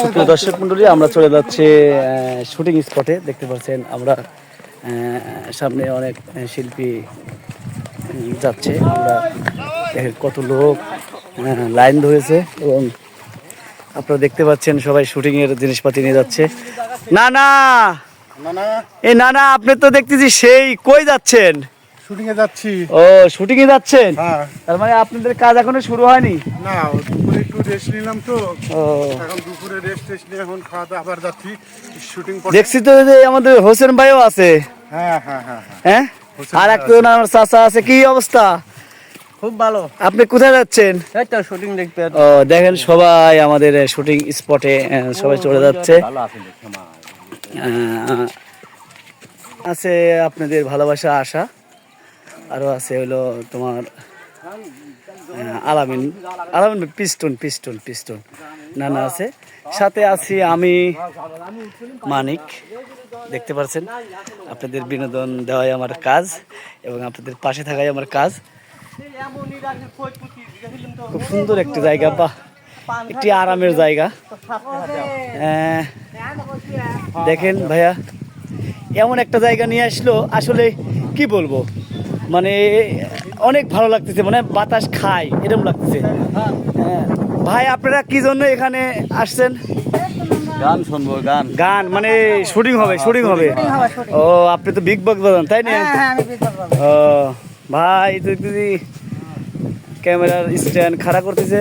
সুপ্রিয় দর্শক মন্ডলী আমরা চলে যাচ্ছি শুটিং স্পটে দেখতে পাচ্ছেন আমরা সামনে অনেক শিল্পী যাচ্ছে। আমরা কত লোক লাইন ধরেছে এবং আপনারা দেখতে পাচ্ছেন সবাই শুটিং এর জিনিসপাতি নিয়ে যাচ্ছে। না না না না এই না না আপনি তো দেখতেছি সেই কই যাচ্ছেন? শুটিং এ যাচ্ছি। ও শুটিং এ যাচ্ছেন? হ্যাঁ। তার মানে আপনাদের কাজ এখনও শুরু হয়নি? না দুপুরে একটু রেস্ট নিলাম তো। ও। এখন দুপুরে রেস্ট টেস্ট নিয়ে এখন খাওয়া দাওয়া আবার যাচ্ছি। শুটিং দেখছি তো যে আমাদের হোসেন ভাইও আছে। হ্যাঁ হ্যাঁ হ্যাঁ হ্যাঁ। হ্যাঁ? আর একজন আমার চাচা আছে কি অবস্থা? খুব ভালো। আপনি কোথায় যাচ্ছেন? তো শুটিং দেখতে ও দেখেন সবাই আমাদের শুটিং স্পটে সবাই চলে যাচ্ছে। আছে আপনাদের ভালোবাসা আশা। আরও আছে হলো তোমার আলামিন আলামিন পিস্টন পিস্টন পিস্টন, নানা আছে। সাথে আছি আমি মানিক, দেখতে পাচ্ছেন আপনাদের বিনোদন দেওয়াই আমার কাজ এবং আপনাদের পাশে থাকাই আমার কাজ। খুব সুন্দর একটি জায়গা, বাহ, একটি আরামের জায়গা। দেখেন ভাইয়া, এমন একটা জায়গা নিয়ে আসলো, আসলে কি বলব? মানে অনেক ভালো লাগতেছে মানে বাতাস খায় এরকম লাগতেছে। হ্যাঁ। ভাই আপনারা কি জন্য এখানে আসছেন? গান শুনব গান। গান মানে শুটিং হবে শুটিং হবে। ও আপনি তো বিগ বক্স বাজান তাই না? ও ভাই তো দিদি ক্যামেরার স্ট্যান্ড খাড়া করতেছে।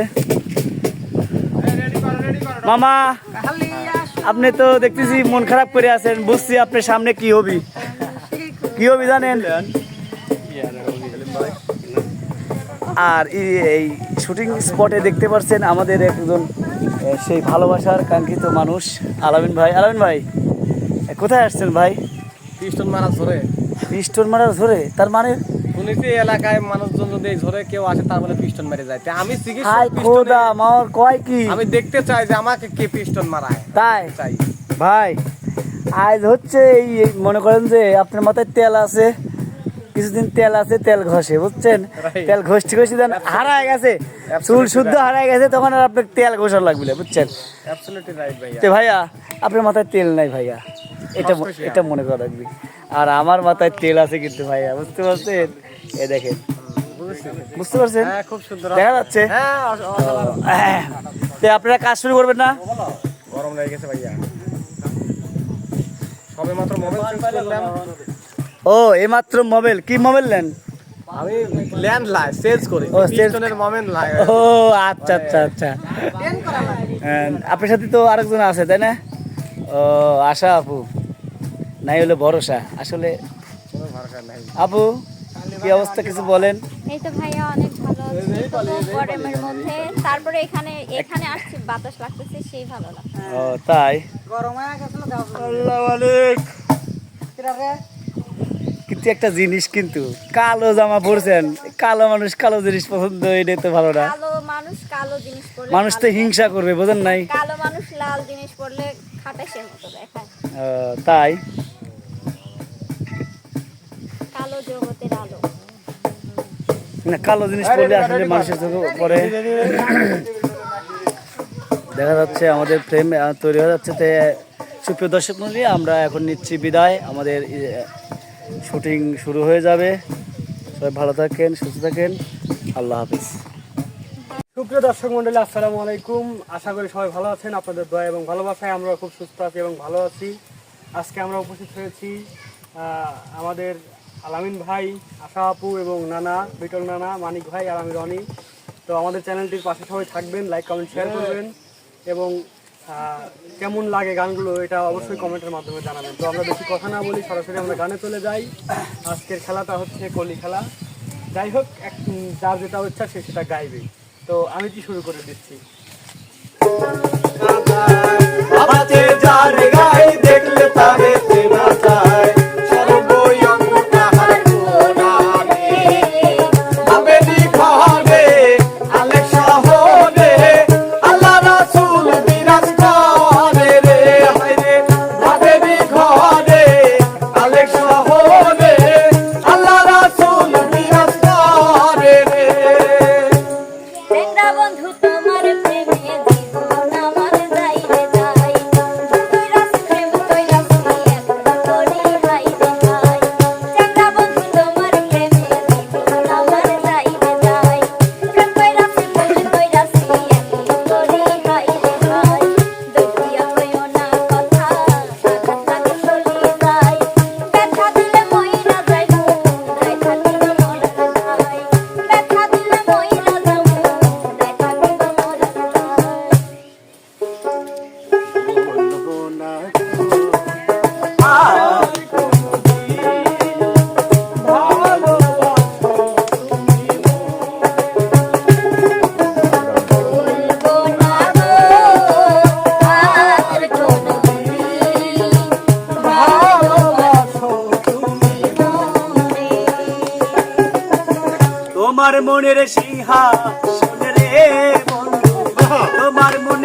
মামা আপনি তো দেখতেছি মন খারাপ করে আছেন বুঝছি আপনার সামনে কি হবি। কি হবি জানেন? আর এই- শুটিং স্পটে দেখতে পাচ্ছেন আমাদের একজন সেই ভালোবাসার কাঙ্ক্ষিত মানুষ আলামিন ভাই। আলামিন ভাই কোথায় আসছেন ভাই? পিস্টন মারা ধরে পিস্টন মারা ধরে তার মানে? শুনেছি এলাকায় মানুষজন যদি এই ঝরে কেউ আসে তার বলে পিস্টন মেরে যায়। আমি হাই চিকিৎসক খোদা মাওর কয় কি? আমি দেখতে চাই যে আমাকে কে পিস্টন মারায়। তাই? চাই। ভাই আজ হচ্ছে এই মনে করেন যে আপনার মাথায় তেল আছে কিছুদিন তেল আছে তেল ঘষে বুঝছেন? তেল ঘষতে ঘষতে দেন হারায় গেছে চুল শুদ্ধ হারায় গেছে তখন আর আপনার তেল ঘষার লাগবে বুঝছেন? তো ভাইয়া আপনার মাথায় তেল নাই ভাইয়া। এটা এটা মনে করা রাখবি আর আমার মাথায় তেল আছে কিন্তু ভাইয়া বুঝতে পারছেন? এ দেখেন। বুঝতে পারছেন? হ্যাঁ খুব সুন্দর দেখা যাচ্ছে? হ্যাঁ অসাধারণ। তো আপনারা কাজ শুরু করবেন না? গরম লেগে গেছে ভাইয়া। সবে মাত্র মোবাইল চেঞ্জ করলাম। ও এইমাত্র মোবাইল কি মোবাইল নেন? আমি ল্যান্ড লাই চেঞ্জ করি। ও, মোমেন্ট লাই। ও আচ্ছা আচ্ছা আচ্ছা। হ্যাঁ, আপনার সাথে তো আরেকজন আছে তাই না? ও আশা আপু নাই হলে ভরসা। আসলে কোনো ভরসা নাই আপু কি অবস্থা কিছু বলেন? এই তো ভাইয়া অনেক ভালো গরমের মধ্যে তারপরে এখানে এখানে আসছি বাতাস লাগতেছে সেই ভালো লাগছে ও তাই। কিন্তু একটা জিনিস কিন্তু কালো জামা পরছেন কালো মানুষ কালো জিনিস পছন্দ এটা তো ভালো না। কালো মানুষ কালো জিনিস পরলে মানুষ তো হিংসা করবে বোঝেন নাই? কালো মানুষ লাল জিনিস পরলে খাটাসের মতো দেখায়। তাই? কালো জগতের আলো। না কালো জিনিস পরলে আসলে মানুষের চোখে পরে দেখা যাচ্ছে আমাদের ফ্রেম তৈরি হয়ে যাচ্ছে তে সুপ্রিয় দর্শক মন্ডলী আমরা এখন নিচ্ছি বিদায়। আমাদের শুটিং শুরু হয়ে যাবে। সবাই ভালো থাকেন সুস্থ থাকেন। আল্লাহ হাফিজ। সুপ্রিয় দর্শক মন্ডলী আসসালামু আলাইকুম। আশা করি সবাই ভালো আছেন আপনাদের দয়া এবং ভালোবাসায় আমরা খুব সুস্থ আছি এবং ভালো আছি। আজকে আমরা উপস্থিত হয়েছি আমাদের আলামিন ভাই আশা আপু এবং নানা বিটল নানা মানিক ভাই আর আমি রনি। তো আমাদের চ্যানেলটির পাশে সবাই থাকবেন লাইক কমেন্ট শেয়ার করবেন এবং কেমন লাগে গানগুলো এটা অবশ্যই কমেন্টের মাধ্যমে জানাবেন। তো আমরা বেশি কথা না বলি সরাসরি আমরা গানে চলে যাই। আজকের খেলাটা হচ্ছে কলি খেলা। যাই হোক, এক যার যেটা ইচ্ছা সে সেটা গাইবে। তো আমি কি শুরু করে দিচ্ছি? দেখলে তারে করে আমার মনের সিংহা রে বন্ধু হ্যাঁ। তোমার মনে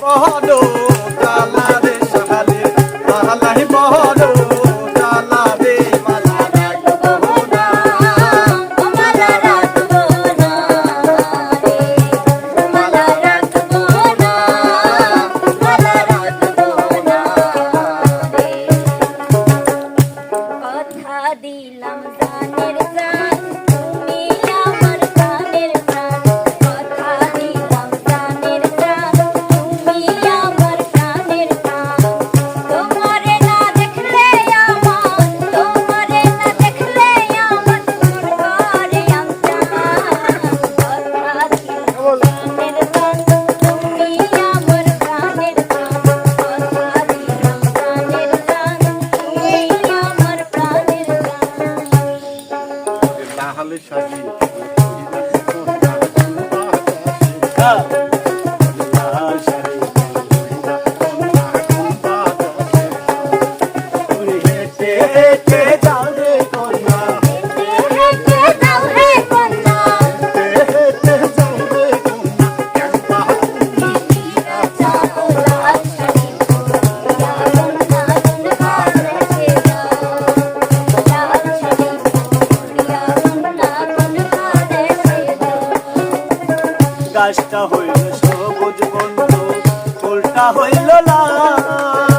পদ Up. আকাশটা হইল সবুজ বন্ধু ফুলটা হইল লাল।